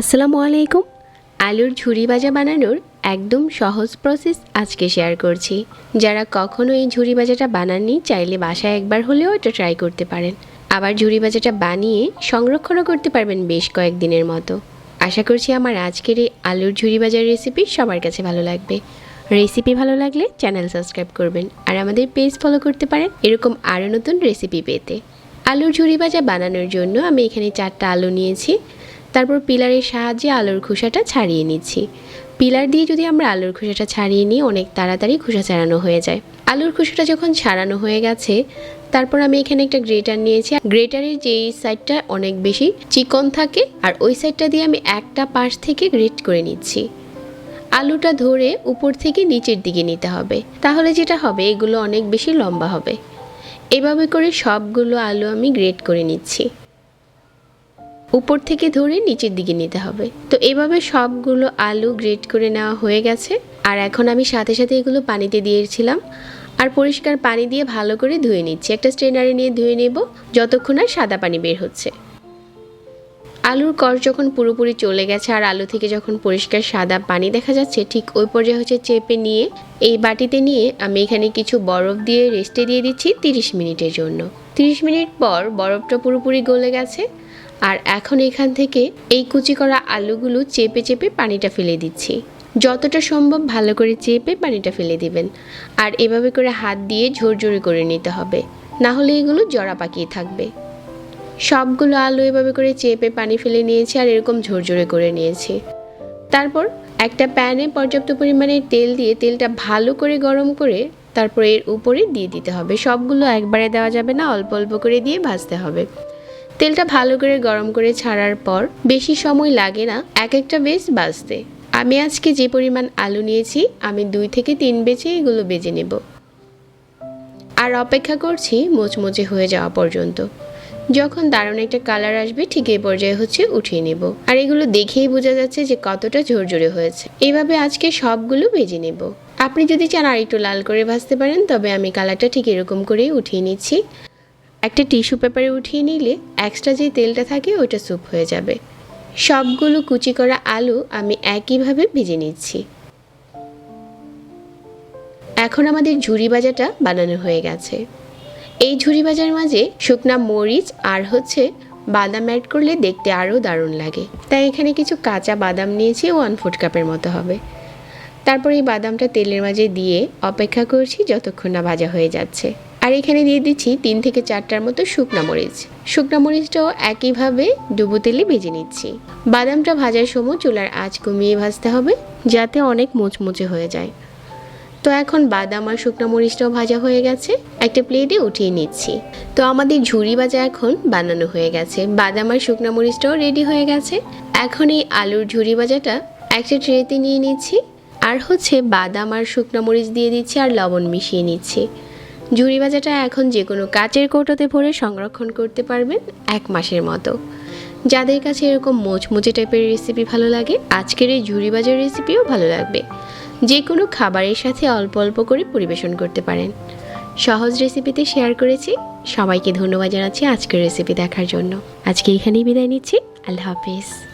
আসসালামু আলাইকুম। আলুর ঝুরি ভাজা বানানোর একদম সহজ প্রসেস আজকে শেয়ার করছি। যারা কখনো এই ঝুরি ভাজাটা বানাননি, চাইলে বাসায় একবার হলেও এটা ট্রাই করতে পারেন। আবার ঝুরি ভাজাটা বানিয়ে সংরক্ষণও করতে পারবেন বেশ কয়েকদিনের মতো। আশা করছি আমার আজকের এই আলুর ঝুরি ভাজার রেসিপি সবার কাছে ভালো লাগবে। রেসিপি ভালো লাগলে চ্যানেল সাবস্ক্রাইব করবেন আর আমাদের পেজ ফলো করতে পারেন এরকম আরও নতুন রেসিপি পেতে। আলুর ঝুরি ভাজা বানানোর জন্য আমি এখানে চারটা আলু নিয়েছি। তারপর পিলারের সাহায্যে আলুর খোসাটা ছাড়িয়ে নিচ্ছি। পিলার দিয়ে যদি আমরা আলুর খোসাটা ছাড়িয়ে নিই, অনেক তাড়াতাড়ি খোসা ছাড়ানো হয়ে যায়। আলুর খোসাটা যখন ছাড়ানো হয়ে গেছে, তারপর আমি এখানে একটা গ্রেটার নিয়েছি। গ্রেটারের যে সাইডটা অনেক বেশি চিকন থাকে, আর ওই সাইডটা দিয়ে আমি একটা পাশ থেকে গ্রেট করে নিচ্ছি। আলুটা ধরে উপর থেকে নিচের দিকে নিতে হবে। তাহলে যেটা হবে, এগুলো অনেক বেশি লম্বা হবে। এভাবে করে সবগুলো আলু আমি গ্রেট করে নিচ্ছি। উপর থেকে ধরে নিচের দিকে নিতে হবে। তো এভাবে সবগুলো আলু গ্রেট করে নেওয়া হয়ে গেছে। আর এখন আমি সাথে সাথে এগুলো পানিতে দিয়েছিলাম। আর পরিষ্কার পানি দিয়ে ভালো করে ধুয়ে নিচ্ছি। একটা স্ট্রেনারে নিয়ে ধুয়ে নেব। যতক্ষণ আর সাদা পানি বের হচ্ছে। আলুর কষ যখন পুরোপুরি চলে গেছে আর আলু থেকে যখন পরিষ্কার সাদা পানি দেখা যাচ্ছে, ঠিক ওই পর্যায়ে হচ্ছে চেপে নিয়ে এই বাটিতে নিয়ে আমি এখানে কিছু বরফ দিয়ে রেস্টে দিয়ে দিচ্ছি তিরিশ মিনিটের জন্য। তিরিশ মিনিট পর বরফটা পুরোপুরি গলে গেছে আর এখন এখান থেকে এই কুচি করা আলুগুলো চেপে চেপে পানিটা ফেলে দিচ্ছি। যতটা সম্ভব ভালো করে চেপে পানিটা ফেলে দিবেন আর এভাবে করে হাত দিয়ে ঝোরঝোরে করে নিতে হবে। না হলে এগুলো জড়া পাকিয়ে থাকবে। সবগুলো আলু এভাবে করে চেপে পানি ফেলে নিয়েছি আর এরকম ঝরঝরে করে নিয়েছি। তারপর একটা প্যানে পর্যাপ্ত পরিমাণে তেল দিয়ে তেলটা ভালো করে গরম করে তারপর এর উপরে দিয়ে দিতে হবে। সবগুলো একবারে দেওয়া যাবে না, অল্প অল্প করে দিয়ে ভাজতে হবে। তেলটা ভালো করে গরম করে ছাড়ার পর বেশি সময় লাগে না এক একটা বেশ বাজতে আমি আজকে যে পরিমাণ আলু নিয়েছি, আমি দুই থেকে তিন বেচে এগুলো বেজে নেব। আর অপেক্ষা করছি মোচমোচে হয়ে যাওয়া পর্যন্ত। যখন দারুণ একটা কালার আসবে ঠিক এই পর্যায়ে হচ্ছে উঠিয়ে নেব। আর এগুলো দেখেই বোঝা যাচ্ছে যে কতটা ঝরঝরে হয়েছে। এইভাবে আজকে সবগুলো ভেজে নেব। আপনি যদি চান আর একটু লাল করে ভাজতে পারেন, তবে আমি কালারটা ঠিক এরকম করেই উঠিয়ে নিচ্ছি। একটা টিস্যু পেপারে উঠিয়ে নিলে এক্সট্রা যে তেলটা থাকে ওটা স্যুপ হয়ে যাবে। সবগুলো কুচি করা আলু আমি একইভাবে ভেজে নিচ্ছি। এখন আমাদের ঝুরি বাজাটা বানানো হয়ে গেছে। এই ঝুরি ভাজার মাঝে শুকনা মরিচ আর হচ্ছে বাদাম অ্যাড করলে দেখতে আরও দারুণ লাগে। তাই এখানে কিছু কাঁচা বাদাম নিয়েছি ওয়ান ফুট কাপের মতো হবে। তারপর এই বাদামটা তেলের মাঝে দিয়ে অপেক্ষা করছি যতক্ষণ না ভাজা হয়ে যাচ্ছে। আর এখানে দিয়ে দিচ্ছি তিন থেকে চারটার মতো শুকনা মরিচ। শুকনা মরিচটাও একইভাবে ডুবো তেলে ভেজে নিচ্ছি। বাদামটা ভাজার সময় চুলার আঁচ কমিয়ে ভাজতে হবে, যাতে অনেক মুচমুচে হয়ে যায়। তো এখন বাদাম আর শুকনো মরিচটাও ভাজা হয়ে গেছে। একটা প্লেটে উঠিয়ে নিচ্ছি। তো আমাদের ঝুরি ভাজা এখন বানানো হয়ে গেছে। বাদাম আর শুকনো মরিচটাও রেডি হয়ে গেছে। এখন এই আলুর ঝুরি ভাজাটা একটা ট্রেতে নিয়ে নিচ্ছি। আর হচ্ছে বাদাম আর শুকনো মরিচ দিয়ে দিচ্ছি আর লবণ মিশিয়ে নিচ্ছি। ঝুরি ভাজাটা এখন যে কোনো কাচের কৌটোতে ভরে সংরক্ষণ করতে পারবেন এক মাসের মতো। যাদের কাছে এরকম মোচমুচে টাইপের রেসিপি ভালো লাগে, আজকের এই ঝুরি ভাজার রেসিপিও ভালো লাগবে। যে কোনো খাবারের সাথে অল্প অল্প করে পরিবেশন করতে পারেন। সহজ রেসিপিতে শেয়ার করেছি। সবাইকে ধন্যবাদ জানাচ্ছি আজকের রেসিপি দেখার জন্য। আজকে এখানেই বিদায় নিচ্ছি। আল্লাহ হাফিজ।